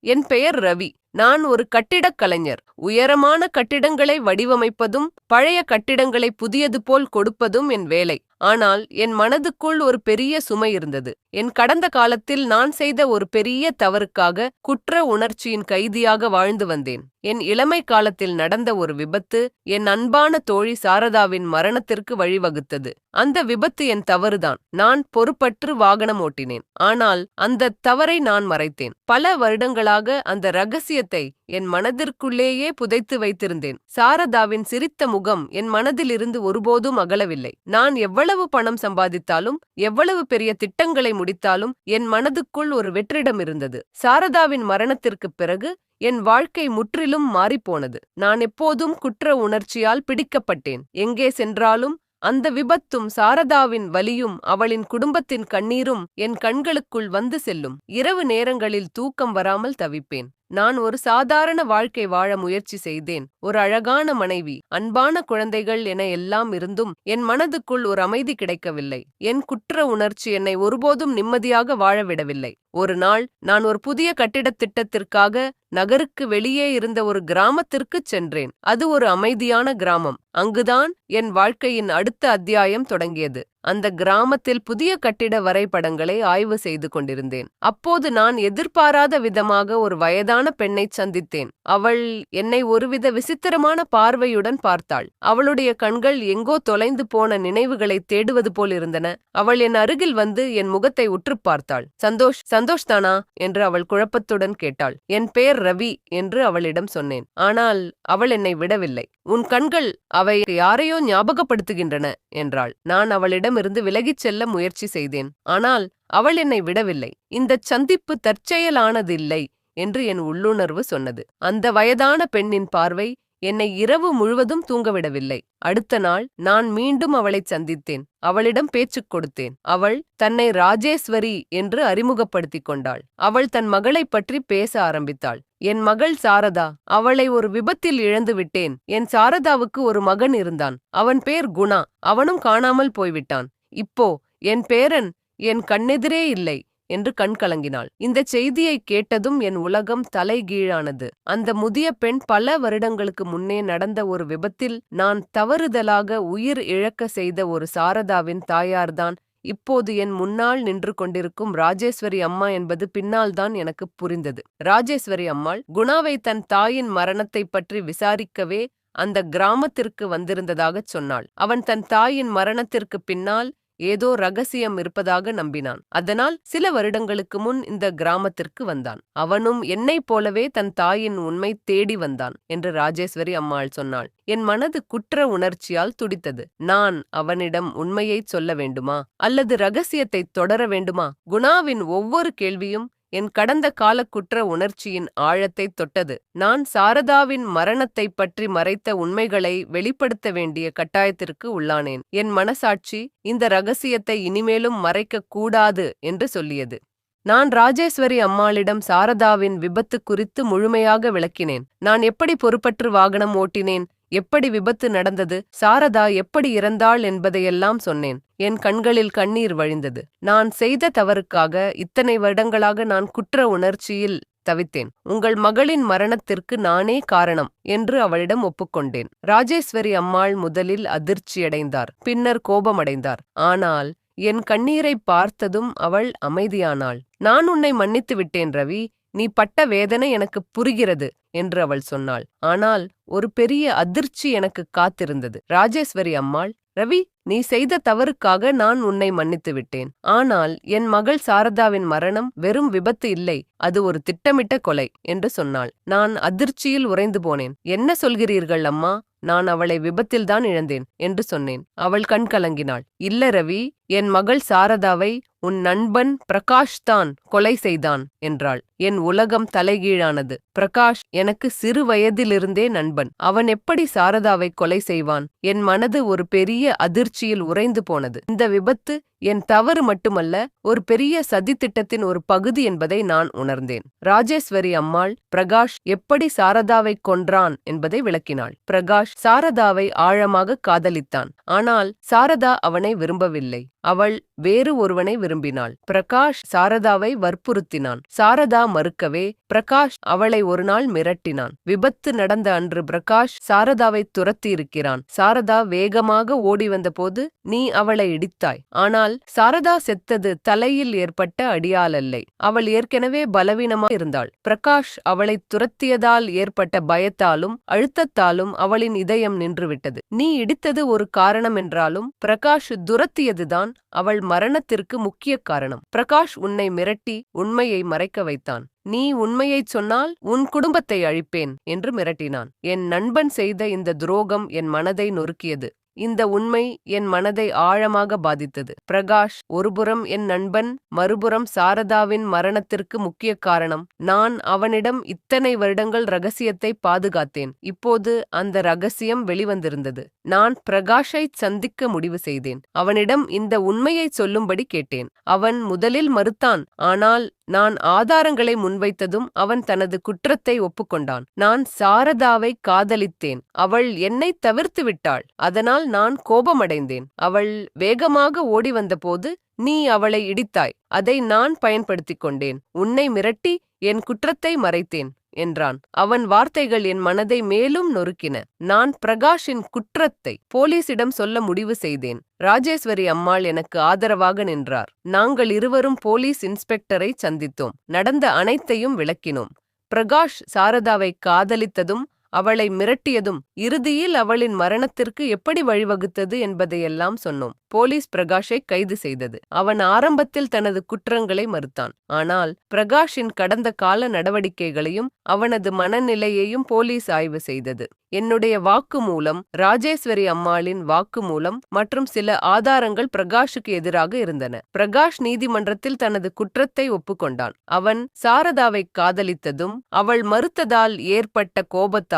என் பெயர் ரவி. நான் ஒரு கட்டிடக் கலைஞர். உயரமான கட்டிடங்களை வடிவமைப்பதும் பழைய கட்டிடங்களை புதியது போல் கொடுப்பதும் என் வேலை. ஆனால் என் மனதுக்குள் ஒரு பெரிய சுமை இருந்தது. என் கடந்த காலத்தில் நான் செய்த ஒரு பெரிய தவறுக்காக குற்ற உணர்ச்சியின் கைதியாக வாழ்ந்து வந்தேன். என் இளமை காலத்தில் நடந்த ஒரு விபத்து என் அன்பான தோழி சாரதாவின் மரணத்திற்கு வழிவகுத்தது. அந்த விபத்து என் தவறுதான். நான் பொறுப்பற்று வாகனம் ஓட்டினேன். ஆனால் அந்த தவறை நான் மறைத்தேன். பல வருடங்களாக அந்த ரகசிய ரகசியத்தை என் மனதிற்குள்ளேயே புதைத்து வைத்திருந்தேன். சாரதாவின் சிரித்த முகம் என் மனதிலிருந்து ஒருபோதும் அகலவில்லை. நான் எவ்வளவு பணம் சம்பாதித்தாலும் எவ்வளவு பெரிய திட்டங்களை முடித்தாலும் என் மனதுக்குள் ஒரு வெற்றிடம் இருந்தது. சாரதாவின் மரணத்திற்குப் பிறகு என் வாழ்க்கை முற்றிலும் மாறிப்போனது. நான் எப்போதும் குற்ற உணர்ச்சியால் பிடிக்கப்பட்டேன். எங்கே சென்றாலும் அந்த விபத்தும் சாரதாவின் வலியும் அவளின் குடும்பத்தின் கண்ணீரும் என் கண்களுக்குள் வந்து செல்லும். இரவு நேரங்களில் தூக்கம் வராமல் தவிப்பேன். நான் ஒரு சாதாரண வாழ்க்கை வாழ முயற்சி செய்தேன். ஒரு அழகான மனைவி அன்பான குழந்தைகள் என எல்லாம் இருந்தும் என் மனதுக்குள் ஒரு அமைதி கிடைக்கவில்லை. என் குற்ற உணர்ச்சி என்னை ஒருபோதும் நிம்மதியாக வாழவிடவில்லை ஒரு நாள் நான் ஒரு புதிய கட்டிடத் திட்டத்திற்காக நகருக்கு வெளியே இருந்த ஒரு கிராமத்திற்குச் சென்றேன். அது ஒரு அமைதியான கிராமம். அங்குதான் என் வாழ்க்கையின் அடுத்த அத்தியாயம் தொடங்கியது. அந்த கிராமத்தில் புதிய கட்டிட வரைபடங்களை ஆய்வு செய்து கொண்டிருந்தேன். அப்போது நான் எதிர்பாராத விதமாக ஒரு வயதான பெண்ணை சந்தித்தேன். அவள் என்னை ஒருவித விசித்திரமான பார்வையுடன் பார்த்தாள். அவளுடைய கண்கள் எங்கோ தொலைந்து போன நினைவுகளை தேடுவது போல் இருந்தன. அவள் என் அருகில் வந்து என் முகத்தை உற்று பார்த்தாள். சந்தோஷ் சந்தோஷ் தானா என்று அவள் குழப்பத்துடன் கேட்டாள். என் பெயர் ரவி என்று அவளிடம் சொன்னேன். ஆனால் அவள் என்னை விடவில்லை. உன் கண்கள் அவை யாரையோ ஞாபகப்படுத்துகின்றன என்றாள். நான் அவளிடமிருந்து விலகிச் செல்ல முயற்சி செய்தேன். ஆனால் அவள் என்னை விடவில்லை. இந்தச் சந்திப்பு தற்செயலானதில்லை என்று என் உள்ளுணர்வு சொன்னது. அந்த வயதான பெண்ணின் பார்வை என்னை இரவு முழுவதும் தூங்கவிடவில்லை. அடுத்த நாள் நான் மீண்டும் அவளைச் சந்தித்தேன். அவளிடம் பேச்சுக் கொடுத்தேன். அவள் தன்னை ராஜேஸ்வரி என்று அறிமுகப்படுத்திக் கொண்டாள். அவள் தன் மகளைப் பற்றி பேச ஆரம்பித்தாள். என் மகள் சாரதா. அவளை ஒரு விபத்தில் இழந்து விட்டேன். என் சாரதாவுக்கு ஒரு மகன் இருந்தான். அவன் பேர் குணா. அவனும் காணாமல் போய்விட்டான். இப்போ என் பேரன் என் கண்ணெதிரே இல்லை. என்று கண்கலங்கினாள் இந்த செய்தியை கேட்டதும் என் உலகம் தலைகீழானது. அந்த முதிய பெண் பல வருடங்களுக்கு முன்னே நடந்த ஒரு விபத்தில் நான் தவறுதலாக உயிர் இழக்க செய்த ஒரு சாரதாவின் தாயார்தான். இப்போது என் முன்னால் நின்று கொண்டிருக்கும் ராஜேஸ்வரி அம்மா என்பது பின்னால்தான் எனக்கு புரிந்தது. ராஜேஸ்வரி அம்மாள் குணாவை தன் தாயின் மரணத்தைப் பற்றி விசாரிக்கவே அந்த கிராமத்திற்கு வந்திருந்ததாகச் சொன்னாள். அவன் தன் தாயின் மரணத்திற்கு பின்னால் ஏதோ ரகசியம் இருப்பதாக நம்பினான். அதனால் சில வருடங்களுக்கு முன் இந்த கிராமத்திற்கு வந்தான். அவனும் என்னைப் போலவே தன் தாயின் உண்மை தேடி வந்தான் என்று ராஜேஸ்வரி அம்மாள் சொன்னாள். என் மனது குற்ற உணர்ச்சியால் துடித்தது. நான் அவனிடம் உண்மையைச் சொல்ல வேண்டுமா? அல்லது ரகசியத்தைத் தொடர வேண்டுமா? குணாவின் ஒவ்வொரு கேள்வியும் என் கடந்த காலக்குற்ற உணர்ச்சியின் ஆழத்தை தொட்டது. நான் சாரதாவின் மரணத்தைப் பற்றி மறைத்த உண்மைகளை வெளிப்படுத்த வேண்டிய கட்டாயத்திற்கு உள்ளானேன். என் மனசாட்சி இந்த ரகசியத்தை இனிமேலும் மறைக்கக் கூடாது என்று சொல்லியது. நான் ராஜேஸ்வரி அம்மாளிடம் சாரதாவின் விபத்து குறித்து முழுமையாக விளக்கினேன். நான் எப்படி பொறுப்பற்று வாகனம் ஓட்டினேன்? எப்படி விபத்து நடந்தது சாரதா எப்படி இறந்தாள் என்பதையெல்லாம் சொன்னேன். என் கண்களில் கண்ணீர் வழிந்தது. நான் செய்த தவறுக்காக இத்தனை வருடங்களாக நான் குற்ற உணர்ச்சியில் தவித்தேன். உங்கள் மகளின் மரணத்திற்கு நானே காரணம் என்று அவளிடம் ஒப்புக்கொண்டேன். ராஜேஸ்வரி அம்மாள் முதலில் அதிர்ச்சியடைந்தார் பின்னர் கோபமடைந்தார். ஆனால் என் கண்ணீரை பார்த்ததும் அவள் அமைதியானாள். நான் உன்னை மன்னித்து விட்டேன் ரவி. நீ பட்ட வேதனை எனக்கு புரிகிறது என்று அவள் சொன்னாள். ஆனால் ஒரு பெரிய அதிர்ச்சி எனக்கு காத்திருந்தது. ராஜேஸ்வரி அம்மாள் ரவி நீ செய்த தவறுக்காக நான் உன்னை மன்னித்து விட்டேன். ஆனால் என் மகள் சாரதாவின் மரணம் வெறும் விபத்து இல்லை அது ஒரு திட்டமிட்ட கொலை என்று சொன்னாள். நான் அதிர்ச்சியில் உறைந்து போனேன். என்ன சொல்கிறீர்கள் அம்மா? நான் அவளை விபத்தில்தான் இழந்தேன் என்று சொன்னேன். அவள் கண் கலங்கினாள். இல்ல ரவி என் மகள் சாரதாவை உன் நண்பன் பிரகாஷ் தான் கொலை செய்தான் என்றாள். என் உலகம் தலைகீழானது. பிரகாஷ் எனக்கு சிறு வயதிலிருந்தே நண்பன். அவன் எப்படி சாரதாவை கொலை செய்வான்? என் மனது ஒரு பெரிய அதிர்ச்சியில் உறைந்து போனது. இந்த விபத்து என் தவறு மட்டுமல்ல ஒரு பெரிய சதித்திட்டத்தின் ஒரு பகுதி என்பதை நான் உணர்ந்தேன். ராஜேஸ்வரி அம்மாள் பிரகாஷ் எப்படி சாரதாவை கொன்றான் என்பதை விளக்கினாள். பிரகாஷ் சாரதாவை ஆழமாக காதலித்தான். ஆனால் சாரதா அவனை விரும்பவில்லை. அவள் வேறு ஒருவனை விரும்பினாள். பிரகாஷ் சாரதாவை வற்புறுத்தினான். சாரதா மறுக்கவே பிரகாஷ் அவளை ஒரு நாள் மிரட்டினான். விபத்து நடந்த அன்று பிரகாஷ் சாரதாவை துரத்தியிருக்கிறான். சாரதா வேகமாக ஓடி வந்தபோது நீ அவளை இடித்தாய். ஆனால் சாரதா செத்தது தலையில் ஏற்பட்ட அடியாலல்லை அவள் ஏற்கனவே பலவீனமாக இருந்தாள். பிரகாஷ் அவளை துரத்தியதால் ஏற்பட்ட பயத்தாலும் அழுத்தத்தாலும் அவளின் இதயம் நின்றுவிட்டது. நீ இடித்தது ஒரு காரணம் என்றாலும் பிரகாஷ் துரத்தியதுதான் அவள் மரணத்திற்கு முக்கிய காரணம். பிரகாஷ் உன்னை மிரட்டி உண்மையை மறைக்க வைத்தான். நீ உண்மையைச் சொன்னால் உன் குடும்பத்தை அழிப்பேன் என்று மிரட்டினான். என் நண்பன் செய்த இந்த துரோகம் என் மனதை நொறுக்கியது. இந்த உண்மை என் மனதை ஆழமாக பாதித்தது. பிரகாஷ் ஒருபுறம் என் நண்பன் மறுபுறம் சாரதாவின் மரணத்திற்கு முக்கிய காரணம். நான் அவனிடம் இத்தனை வருடங்கள் ரகசியத்தை பாதுகாத்தேன். இப்போது அந்த ரகசியம் வெளிவந்திருந்தது. நான் பிரகாஷை சந்திக்க முடிவு செய்தேன். அவனிடம் இந்த உண்மையை சொல்லும்படி கேட்டேன். அவன் முதலில் மறுத்தான் ஆனால் நான் ஆதாரங்களை முன்வைத்ததும் அவன் தனது குற்றத்தை ஒப்புக்கொண்டான். நான் சாரதாவை காதலித்தேன். அவள் என்னை தவிர்த்து விட்டாள் அதனால் நான் கோபமடைந்தேன். அவள் வேகமாக ஓடி வந்தபோது நீ அவளை இடித்தாய். அதை நான் பயன்படுத்திக் கொண்டேன். உன்னை மிரட்டி என் குற்றத்தை மறைத்தேன். என்றான். அவன் வார்த்தைகள் என் மனதை மேலும் நொறுக்கின. நான் பிரகாஷின் குற்றத்தை போலீசிடம் சொல்ல முடிவு செய்தேன். ராஜேஸ்வரி அம்மாள் எனக்கு ஆதரவாக நின்றார். நாங்கள் இருவரும் போலீஸ் இன்ஸ்பெக்டரை சந்தித்தோம். நடந்த அனைத்தையும் விளக்கினோம். பிரகாஷ் சாரதாவை காதலித்ததும் அவளை மிரட்டியதும் இறுதியில் அவளின் மரணத்திற்கு எப்படி வழிவகுத்தது என்பதையெல்லாம் சொன்னோம். போலீஸ் பிரகாஷை கைது செய்தது. அவன் ஆரம்பத்தில் தனது குற்றங்களை மறுத்தான். ஆனால் பிரகாஷின் கடந்த கால நடவடிக்கைகளையும் அவனது மனநிலையையும் போலீஸ் ஆய்வு செய்தது. என்னுடைய வாக்குமூலம் ராஜேஸ்வரி அம்மாளின் வாக்குமூலம் மற்றும் சில ஆதாரங்கள் பிரகாஷுக்கு எதிராக இருந்தன. பிரகாஷ் நீதிமன்றத்தில் தனது குற்றத்தை ஒப்புக்கொண்டான். அவன் சாரதாவை காதலித்ததும் அவள் மறுத்ததால் ஏற்பட்ட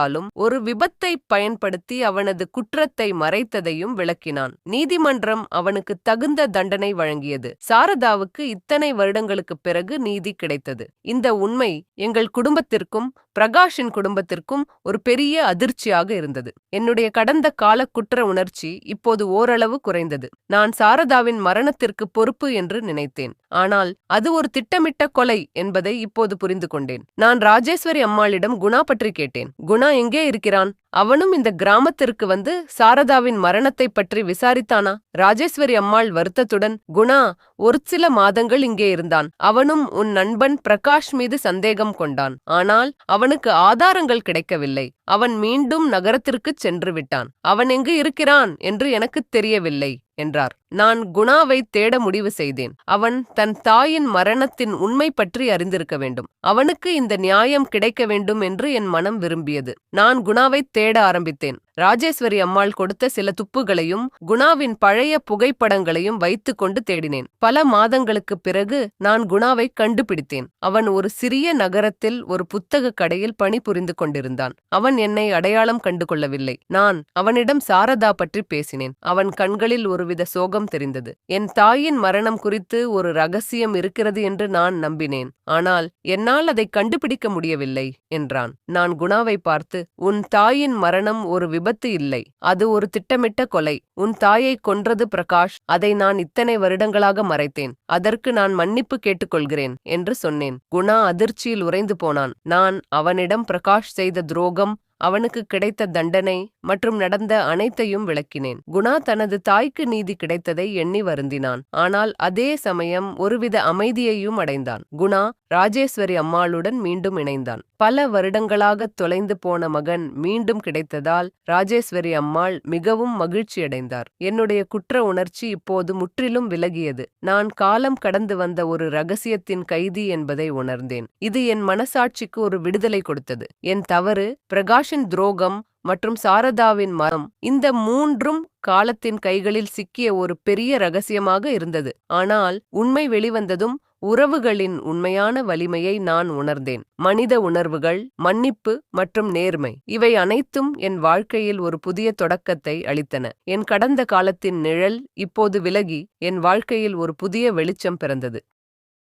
இருந்தாலும் ஒரு விபத்தை பயன்படுத்தி அவனது குற்றத்தை மறைத்ததையும் விளக்கினான். நீதிமன்றம் அவனுக்கு தகுந்த தண்டனை வழங்கியது. சாரதாவுக்கு இத்தனை வருடங்களுக்குப் பிறகு நீதி கிடைத்தது. இந்த உண்மை எங்கள் குடும்பத்திற்கும் பிரகாஷின் குடும்பத்திற்கும் ஒரு பெரிய அதிர்ச்சியாக இருந்தது. என்னுடைய கடந்த கால குற்ற உணர்ச்சி இப்போது ஓரளவு குறைந்தது. நான் சாரதாவின் மரணத்திற்கு பொறுப்பு என்று நினைத்தேன். ஆனால் அது ஒரு திட்டமிட்ட கொலை என்பதை இப்போது புரிந்து கொண்டேன் நான் ராஜேஸ்வரி அம்மாளிடம் குணா பற்றி கேட்டேன். குணா எங்கே இருக்கிறான்? அவனும் இந்த கிராமத்திற்கு வந்து சாரதாவின் மரணத்தை பற்றி விசாரித்தானா? ராஜேஸ்வரி அம்மாள் வருத்தத்துடன் குணா ஒரு சில மாதங்கள் இங்கே இருந்தான். அவனும் உன் நண்பன் பிரகாஷ் மீது சந்தேகம் கொண்டான். ஆனால் அவனுக்கு ஆதாரங்கள் கிடைக்கவில்லை. அவன் மீண்டும் நகரத்திற்குச் சென்று விட்டான். அவன் எங்கு இருக்கிறான் என்று எனக்குத் தெரியவில்லை. என்றார். நான் குணாவை தேட முடிவு செய்தேன். அவன் தன் தாயின் மரணத்தின் உண்மை பற்றி அறிந்திருக்க வேண்டும். அவனுக்கு இந்த நியாயம் கிடைக்க வேண்டும் என்று என் மனம் விரும்பியது. நான் குணாவை தேட ஆரம்பித்தேன். ராஜேஸ்வரி அம்மாள் கொடுத்த சில துப்புகளையும் குணாவின் பழைய புகைப்படங்களையும் வைத்துக்கொண்டு தேடினேன். பல மாதங்களுக்குப் பிறகு நான் குணாவை கண்டுபிடித்தேன். அவன் ஒரு சிறிய நகரத்தில் ஒரு புத்தக கடையில் பணிபுரிந்து கொண்டிருந்தான். அவன் என்னை அடையாளம் கண்டு கொள்ளவில்லை நான் அவனிடம் சாரதா பற்றி பேசினேன். அவன் கண்களில் ஒருவித சோகம் தெரிந்தது. என் தாயின் மரணம் குறித்து ஒரு ரகசியம் இருக்கிறது என்று நான் நம்பினேன். ஆனால் என்னால் அதை கண்டுபிடிக்க முடியவில்லை என்றான். நான் குணாவை பார்த்து உன் தாயின் மரணம் ஒரு விபத்து இல்லை. அது ஒரு திட்டமிட்ட கொலை. உன் தாயை கொன்றது பிரகாஷ். அதை நான் இத்தனை வருடங்களாக மறைத்தேன். அதற்கு நான் மன்னிப்பு கேட்டுக்கொள்கிறேன் என்று சொன்னேன். குணா அதிர்ச்சியில் உறைந்து போனான். நான் அவனிடம் பிரகாஷ் செய்த துரோகம் அவனுக்கு கிடைத்த தண்டனை மற்றும் நடந்த அனைத்தையும் விளக்கினேன். குணா தனது தாய்க்கு நீதி கிடைத்ததை எண்ணி வருந்தினான். ஆனால் அதே சமயம் ஒருவித அமைதியையும் அடைந்தான். குணா ராஜேஸ்வரி அம்மாளுடன் மீண்டும் இணைந்தான். பல வருடங்களாக தொலைந்து போன மகன் மீண்டும் கிடைத்ததால் ராஜேஸ்வரி அம்மாள் மிகவும் மகிழ்ச்சியடைந்தார். என்னுடைய குற்ற உணர்ச்சி இப்போது முற்றிலும் விலகியது. நான் காலம் கடந்து வந்த ஒரு ரகசியத்தின் கைதி என்பதை உணர்ந்தேன். இது என் மனசாட்சிக்கு ஒரு விடுதலை கொடுத்தது. என் தவறு பிரகாஷின் துரோகம் மற்றும் சாரதாவின் மரம் இந்த மூன்றும் காலத்தின் கைகளில் சிக்கிய ஒரு பெரிய ரகசியமாக இருந்தது. ஆனால் உண்மை வெளிவந்ததும் உறவுகளின் உண்மையான வலிமையை நான் உணர்ந்தேன். மனித உணர்வுகள் மன்னிப்பு மற்றும் நேர்மை இவை அனைத்தும் என் வாழ்க்கையில் ஒரு புதிய தொடக்கத்தை அளித்தன. என் கடந்த காலத்தின் நிழல் இப்போது விலகி என் வாழ்க்கையில் ஒரு புதிய வெளிச்சம் பிறந்தது.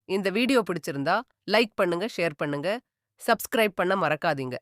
இந்த வீடியோ பிடிச்சிருந்தா லைக் பண்ணுங்க ஷேர் பண்ணுங்க சப்ஸ்கிரைப் பண்ண மறக்காதீங்க.